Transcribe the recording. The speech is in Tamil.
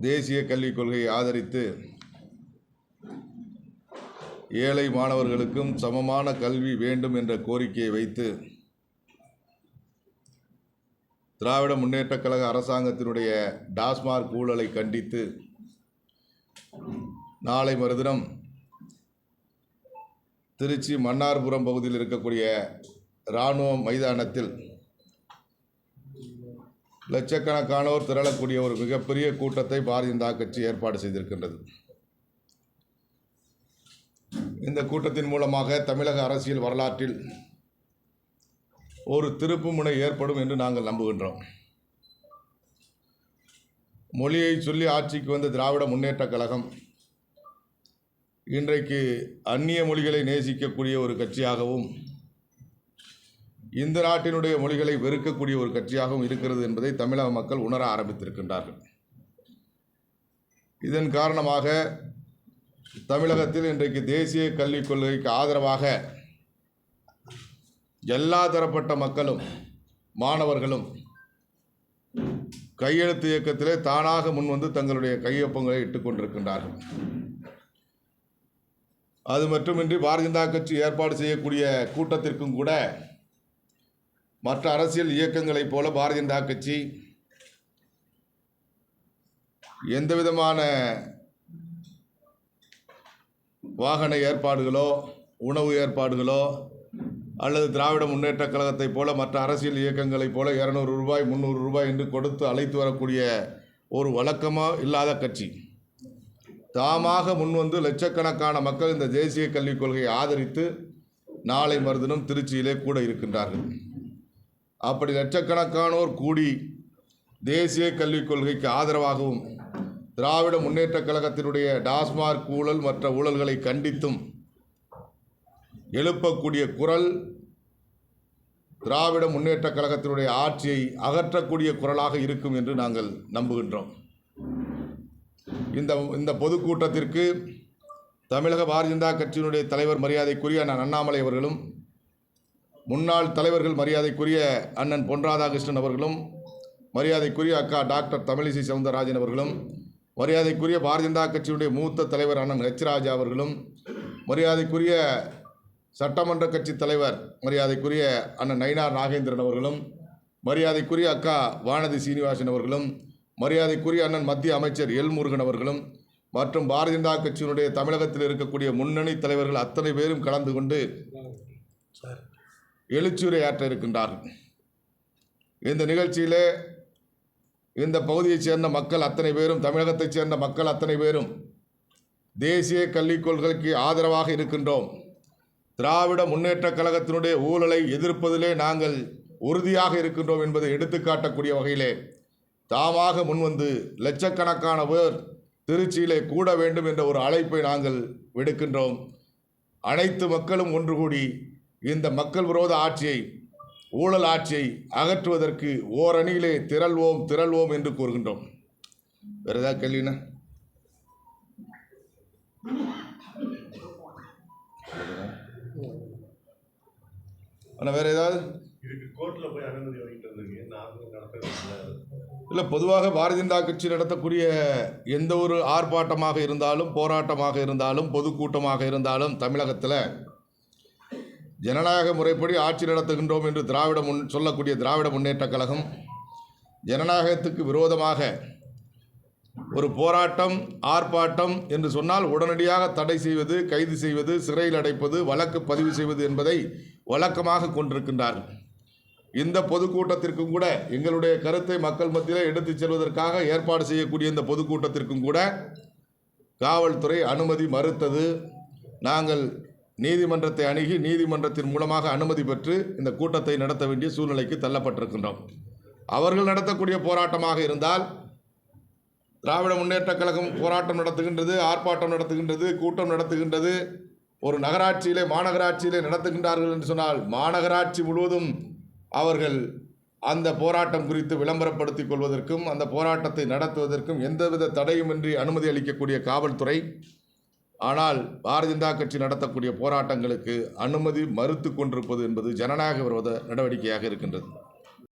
தேசிய கல்விக் கொள்கையை ஆதரித்து ஏழை மாணவர்களுக்கும் சமமான கல்வி வேண்டும் என்ற கோரிக்கையை வைத்து திராவிட முன்னேற்றக் கழக அரசாங்கத்தினுடைய டாஸ்மார்க் ஊழலை கண்டித்து நாளை மறுதினம் திருச்சி மன்னார்புரம் பகுதியில் இருக்கக்கூடிய இராணுவ மைதானத்தில் லட்சக்கணக்கானோர் திரளக்கூடிய ஒரு மிகப்பெரிய கூட்டத்தை பாரதிய ஜனதா கட்சி ஏற்பாடு செய்திருக்கின்றது. இந்த கூட்டத்தின் மூலமாக தமிழக அரசியல் வரலாற்றில் ஒரு திருப்புமுனை ஏற்படும் என்று நாங்கள் நம்புகின்றோம். மொழியை சொல்லி ஆட்சிக்கு வந்த திராவிட முன்னேற்றக் கழகம் இன்றைக்கு அந்நிய மொழிகளை நேசிக்கக்கூடிய ஒரு கட்சியாகவும் இந்த நாட்டினுடைய மொழிகளை வெறுக்கக்கூடிய ஒரு கட்சியாகவும் இருக்கிறது என்பதை தமிழக மக்கள் உணர ஆரம்பித்திருக்கின்றார்கள். இதன் காரணமாக தமிழகத்தில் இன்றைக்கு தேசிய கல்விக் கொள்கைக்கு ஆதரவாக எல்லா தரப்பட்ட மக்களும் மாணவர்களும் கையெழுத்து இயக்கத்திலே தானாக முன்வந்து தங்களுடைய கையொப்பங்களை இட்டுக்கொண்டிருக்கின்றார்கள் அது மட்டுமின்றி பாரதிய ஜனதா கட்சி ஏற்பாடு செய்யக்கூடிய கூட்டத்திற்கும் கூட மற்ற அரசியல் இயக்கங்களைப் போல பாரதிய ஜனதா கட்சி எந்த விதமான வாகன ஏற்பாடுகளோ உணவு ஏற்பாடுகளோ அல்லது திராவிட முன்னேற்றக் கழகத்தைப் போல மற்ற அரசியல் இயக்கங்களைப் போல இரநூறு ரூபாய் முந்நூறு ரூபாய் என்று கொடுத்து அழைத்து வரக்கூடிய ஒரு வழக்கமோ இல்லாத கட்சி. தாமாக முன்வந்து லட்சக்கணக்கான மக்கள் இந்த தேசிய கல்விக் கொள்கையை ஆதரித்து நாளை மறுதினம் திருச்சியிலே கூட இருக்கின்றார்கள். அப்படி லட்சக்கணக்கானோர் கூடி தேசிய கல்விக் கொள்கைக்கு ஆதரவாகவும் திராவிட முன்னேற்றக் கழகத்தினுடைய டாஸ்மார்க் ஊழல் மற்ற ஊழல்களை கண்டித்தும் எழுப்பக்கூடிய குரல் திராவிட முன்னேற்றக் கழகத்தினுடைய ஆட்சியை அகற்றக்கூடிய குரலாக இருக்கும் என்று நாங்கள் நம்புகின்றோம். இந்த இந்த பொதுக்கூட்டத்திற்கு தமிழக பாரதிய ஜனதா கட்சியினுடைய தலைவர் மரியாதைக்குரிய நான் அண்ணாமலை அவர்களும் முன்னாள் தலைவர்கள் மரியாதைக்குரிய அண்ணன் பொன் ராதாகிருஷ்ணன் அவர்களும் மரியாதைக்குரிய அக்கா டாக்டர் தமிழிசை சவுந்தரராஜன் அவர்களும் மரியாதைக்குரிய பாரதிய ஜனதா கட்சியுடைய மூத்த தலைவர் அண்ணன் ஹெச் ராஜா அவர்களும் மரியாதைக்குரிய சட்டமன்ற கட்சி தலைவர் மரியாதைக்குரிய அண்ணன் நயினார் நாகேந்திரன் அவர்களும் மரியாதைக்குரிய அக்கா வானதி சீனிவாசன் அவர்களும் மரியாதைக்குரிய அண்ணன் மத்திய அமைச்சர் எல் முருகன் அவர்களும் மற்றும் பாரதிய ஜனதா கட்சியினுடைய தமிழகத்தில் இருக்கக்கூடிய முன்னணி தலைவர்கள் அத்தனை பேரும் கலந்து கொண்டு எழுச்சியுரையாற்ற இருக்கின்றார்கள். இந்த நிகழ்ச்சியிலே இந்த பகுதியைச் சேர்ந்த மக்கள் அத்தனை பேரும் தமிழகத்தைச் சேர்ந்த மக்கள் அத்தனை பேரும் தேசிய கல்விக் கொள்கைக்கு ஆதரவாக இருக்கின்றோம். திராவிட முன்னேற்றக் கழகத்தினுடைய ஊழலை எதிர்ப்பதிலே நாங்கள் உறுதியாக இருக்கின்றோம் என்பதை எடுத்துக்காட்டக்கூடிய வகையிலே தாமாக முன்வந்து லட்சக்கணக்கான பேர் திருச்சியிலே கூட வேண்டும் என்ற ஒரு அழைப்பை நாங்கள் விடுக்கின்றோம். அனைத்து மக்களும் ஒன்று கூடி இந்த மக்கள் விரோத ஆட்சியை ஊழல் ஆட்சியை அகற்றுவதற்கு ஓரணியிலே திரள்வோம் திரள்வோம் என்று கூறுகின்றோம். வேறு ஏதாவது கேள்வினா அண்ணா வேறு ஏதாவது? இல்லை பொதுவாக பாரதிய ஜனதா கட்சி நடத்தக்கூடிய எந்த ஒரு ஆர்ப்பாட்டமாக இருந்தாலும் போராட்டமாக இருந்தாலும் பொதுக்கூட்டமாக இருந்தாலும் தமிழகத்தில் ஜனநாயக முறைப்படி ஆட்சி நடத்துகின்றோம் என்று திராவிட முன் சொல்லக்கூடிய திராவிட முன்னேற்றக் கழகம் ஜனநாயகத்துக்கு விரோதமாக ஒரு போராட்டம் ஆர்ப்பாட்டம் என்று சொன்னால் உடனடியாக தடை செய்வது கைது செய்வது சிறையில் அடைப்பது வழக்கு பதிவு செய்வது என்பதை வழக்கமாக கொண்டிருக்கின்றார்கள். இந்த பொதுக்கூட்டத்திற்கும் கூட எங்களுடைய கருத்தை மக்கள் மத்தியில் எடுத்துச் செல்வதற்காக ஏற்பாடு செய்யக்கூடிய இந்த பொதுக்கூட்டத்திற்கும் கூட காவல்துறை அனுமதி மறுத்தது. நாங்கள் நீதிமன்றத்தை அணுகி நீதிமன்றத்தின் மூலமாக அனுமதி பெற்று இந்த கூட்டத்தை நடத்த வேண்டிய சூழ்நிலைக்கு தள்ளப்பட்டிருக்கின்றோம். அவர்கள் நடத்தக்கூடிய போராட்டமாக இருந்தால் திராவிட முன்னேற்றக் கழகம் போராட்டம் நடத்துகின்றது ஆர்ப்பாட்டம் நடத்துகின்றது கூட்டம் நடத்துகின்றது. ஒரு நகராட்சியிலே மாநகராட்சியிலே நடத்துகின்றார்கள் என்று சொன்னால் மாநகராட்சி முழுவதும் அவர்கள் அந்த போராட்டம் குறித்து விளம்பரப்படுத்திக் கொள்வதற்கும் அந்த போராட்டத்தை நடத்துவதற்கும் எந்தவித தடையுமின்றி அனுமதி அளிக்கக்கூடிய காவல்துறை ஆனால் பாரதிய ஜனதா கட்சி நடத்தக்கூடிய போராட்டங்களுக்கு அனுமதி மறுத்து கொண்டிருப்பது என்பது ஜனநாயக விரோத நடவடிக்கையாக இருக்கின்றது.